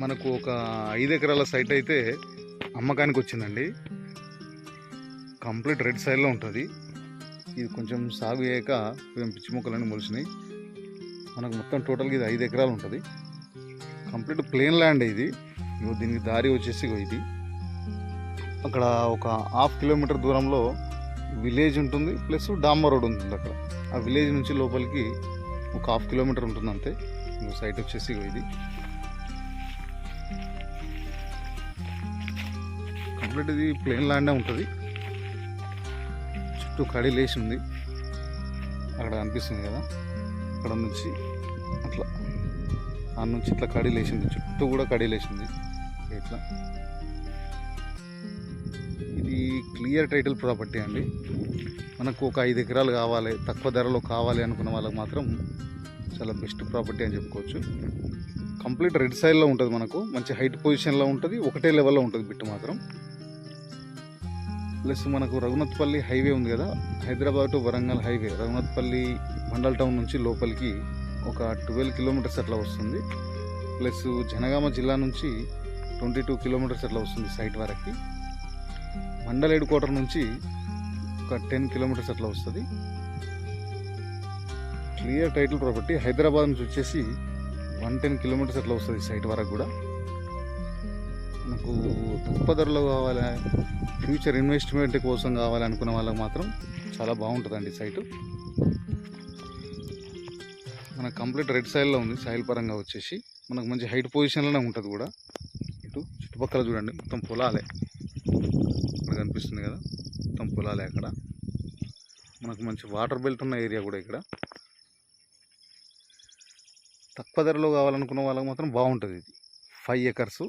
మనకు ఒక ఐదు ఎకరాల సైట్ అయితే అమ్మకానికి వచ్చిందండి. కంప్లీట్ రెడ్ సైడ్లో ఉంటుంది. ఇది కొంచెం సాగు అయ్యాక మేము పిచ్చి మొక్కలన్నీ మొలిచినాయి. మనకు మొత్తం టోటల్గా ఇది ఐదు ఎకరాలు ఉంటుంది. కంప్లీట్ ప్లేన్ ల్యాండ్ ఇది. దీనికి దారి వచ్చేసి ఇది. అక్కడ ఒక హాఫ్ కిలోమీటర్ దూరంలో విలేజ్ ఉంటుంది ప్లస్ డాంబర్ రోడ్ ఉంటుంది అక్కడ. ఆ విలేజ్ నుంచి లోపలికి ఒక హాఫ్ కిలోమీటర్ ఉంటుంది అంతే సైట్ వచ్చేసి ఇగో ఇది. కంప్లీట్ ఇది ప్లేన్ ల్యాండే ఉంటుంది. చుట్టూ కడి లేచి ఉంది. అక్కడ అనిపిస్తుంది కదా? అక్కడ నుంచి అట్లా. ఆ నుంచి ఇట్లా కడీ లేచింది చుట్టూ కూడా కడి లేచింది ఇట్లా. ఇది క్లియర్ టైటిల్ ప్రాపర్టీ అండి. మనకు ఒక ఐదు ఎకరాలు కావాలి తక్కువ ధరలో కావాలి అనుకున్న వాళ్ళకి మాత్రం చాలా బెస్ట్ ప్రాపర్టీ అని చెప్పుకోవచ్చు. కంప్లీట్ రెడ్ సైడ్లో ఉంటుంది మనకు. మంచి హైట్ పొజిషన్లో ఉంటుంది. ఒకటే లెవెల్లో ఉంటుంది బిట్టు మాత్రం. ప్లస్ మనకు రఘునాథ్పల్లి హైవే ఉంది కదా Hyderabad to Warangal highway. Raghunathpalli mandal town నుంచి లోపలికి ఒక ట్వెల్వ్ కిలోమీటర్స్ అట్లా వస్తుంది. ప్లస్ జనగామ జిల్లా నుంచి ట్వంటీ టూ కిలోమీటర్స్ అట్లా వస్తుంది సైట్ వరకు. మండల్ హెడ్ క్వార్టర్ నుంచి ఒక టెన్ కిలోమీటర్స్ అట్లా వస్తుంది. క్లియర్ టైటిల్ ప్రాపర్టీ హైదరాబాద్ నుంచి వచ్చేసి వన్ టెన్ కిలోమీటర్స్ అట్లా వస్తుంది సైట్ వరకు కూడా. మనకు తక్కువ ధరలో కావాలి? ఫ్యూచర్ ఇన్వెస్ట్మెంట్ కోసం కావాలనుకున్న వాళ్ళకి మాత్రం చాలా బాగుంటుందండి సైటు మనకు కంప్లీట్ రెడ్ సైడ్లో ఉంది సైల్ పరంగా వచ్చేసి. మనకు మంచి హైట్ పొజిషన్లోనే ఉంటుంది కూడా. ఇటు చుట్టుపక్కల చూడండి మొత్తం పొలాలే. ఇక్కడ కనిపిస్తుంది కదా మొత్తం పొలాలే అక్కడ. మనకు మంచి వాటర్ బెల్ట్ ఉన్న ఏరియా కూడా ఇక్కడ. తక్కువ ధరలో కావాలనుకున్న వాళ్ళకి మాత్రం బాగుంటుంది ఇది. Five acres